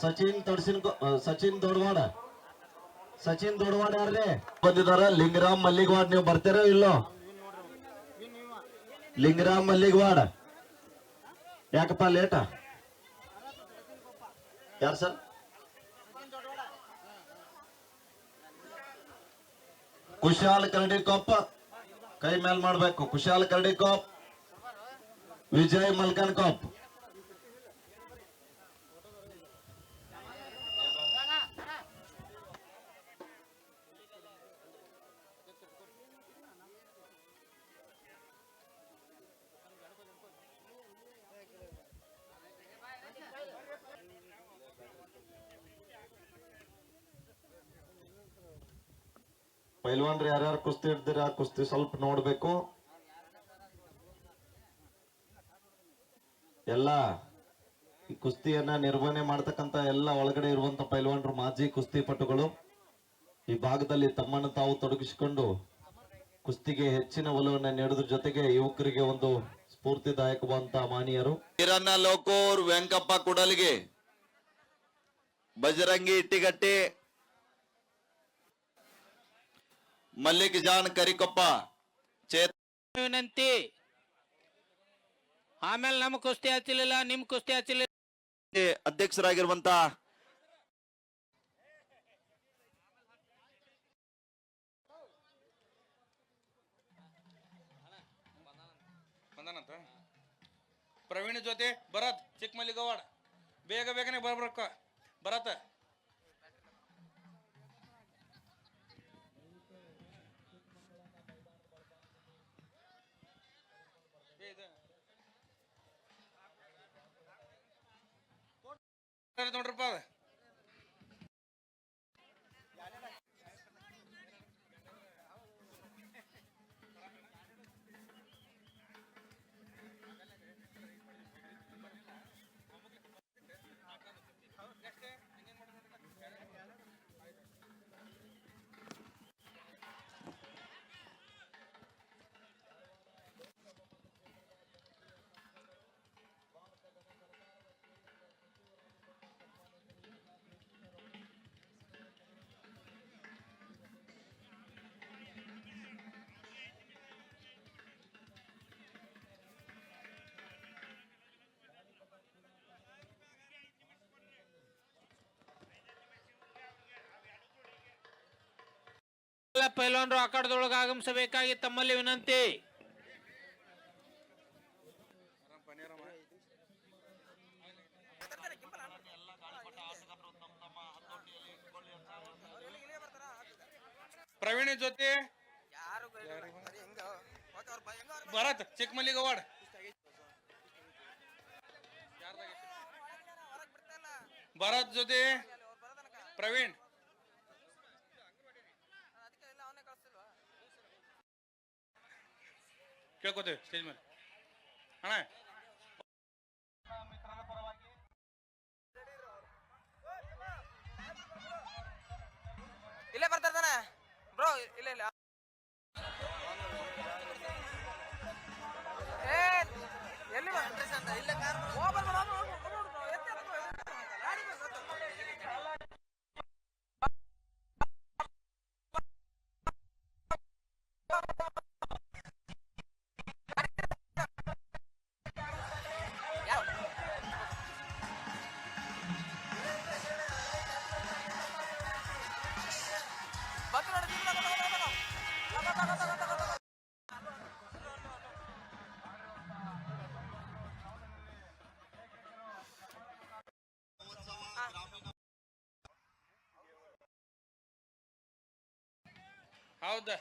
ಸಚಿನ್ ತಡ್ಸಿನ್ ಸಚಿನ್ ದೊಡ್ವಾಡ. ಸಚಿನ್ ದೊಡ್ವಾಡ ಯಾರ್ರಿ? ಬಂದಿದಾರ ಲಿಂಗರಾಮ್ ಮಲ್ಲಿಗವಾಡ್. ನೀವು ಬರ್ತೀರೋ ಇಲ್ಲೋ? ಲಿಂಗರಾಮ್ ಮಲ್ಲಿಗವಾಡ. ಯಾಕಪ್ಪ ಲೇಟ ಯಾರು ಸರ್ ಕುಶಾಲ್ ಕರಡಿ ಕೊಪ್ಪ ಕೈ ಮೇಲ್ ಮಾಡ್ಬೇಕು. ಕುಶಾಲ್ ಕರಡಿ ಕಾಪ್ ವಿಜಯ್ ಮಲ್ಕನ್ ಕಾಪ್ ಪೈಲ್ವಾನ್ರು ಯಾರ್ಯಾರು ಕುಸ್ತಿ ಆ ಕುಸ್ತಿ ಸ್ವಲ್ಪ ನೋಡ್ಬೇಕು. ಎಲ್ಲ ಈ ಕುಸ್ತಿಯನ್ನ ನಿರ್ವಹಣೆ ಮಾಡ್ತಕ್ಕಂತ ಎಲ್ಲ ಒಳಗಡೆ ಇರುವಂತ ಪೈಲ್ವಾನ್ರು, ಮಾಜಿ ಕುಸ್ತಿಪಟುಗಳು ಈ ಭಾಗದಲ್ಲಿ ತಮ್ಮನ್ನು ತಾವು ತೊಡಗಿಸಿಕೊಂಡು ಕುಸ್ತಿಗೆ ಹೆಚ್ಚಿನ ಒಲವನ್ನ ನೀಡೋದ್ರ ಜೊತೆಗೆ ಯುವಕರಿಗೆ ಒಂದು ಸ್ಫೂರ್ತಿದಾಯಕವಾದಂತಹ ಮಾನೀಯರು. ಹಿರಣ್ಣ ಲೋಕೂರ್ ವೆಂಕಪ್ಪ ಕೂಡಲಿಗೆ, ಬಜರಂಗಿ ಇಟ್ಟಿಗಟ್ಟಿ ಮಲ್ಲಿಕ್ ಜಾನ್ ಕರಿಕೊಪ್ಪ ಚೇತ ವಿನಂತಿ ಆಮೇಲೆ ನಮ್ ಕುಸ್ತಿ ಹಚ್ಚಲಿಲ್ಲ ನಿಮ್ ಕುಸ್ತಿ ಹಚ್ಚಲಿಲ್ಲ ಅಧ್ಯಕ್ಷರಾಗಿರುವಂತ ಬಂದಾನಂತ? ಪ್ರವೀಣ್ ಜೊತೆ ಬರತ್ ಚಿಕ್ಕಮಲ್ಲಿಗವಾಡ ಬೇಗ ಬೇಗನೆ ಬರ್ಬೇಕ ಭರತ್ ನೋಡ್ರಪ್ಪ ಪೈಲ್ವಾನ್ರು ಅಖಾಡದೊಳಗೆ ಆಗಮಿಸಬೇಕಾಗಿ ತಮ್ಮಲ್ಲಿ ವಿನಂತಿ. ಪ್ರವೀಣ್ ಜೊತೆ ಭರತ್ ಚಿಕ್ಕಮಲ್ಲಿಗವಾಡ ಭರತ್ ಜೊತೆ ಪ್ರವೀಣ್. ಕೇಳ್ಕೊತೇವೆ ಸ್ಟೇಜ್ ಮೇಲೆ ಅಣ್ಣ ಹೌದಾ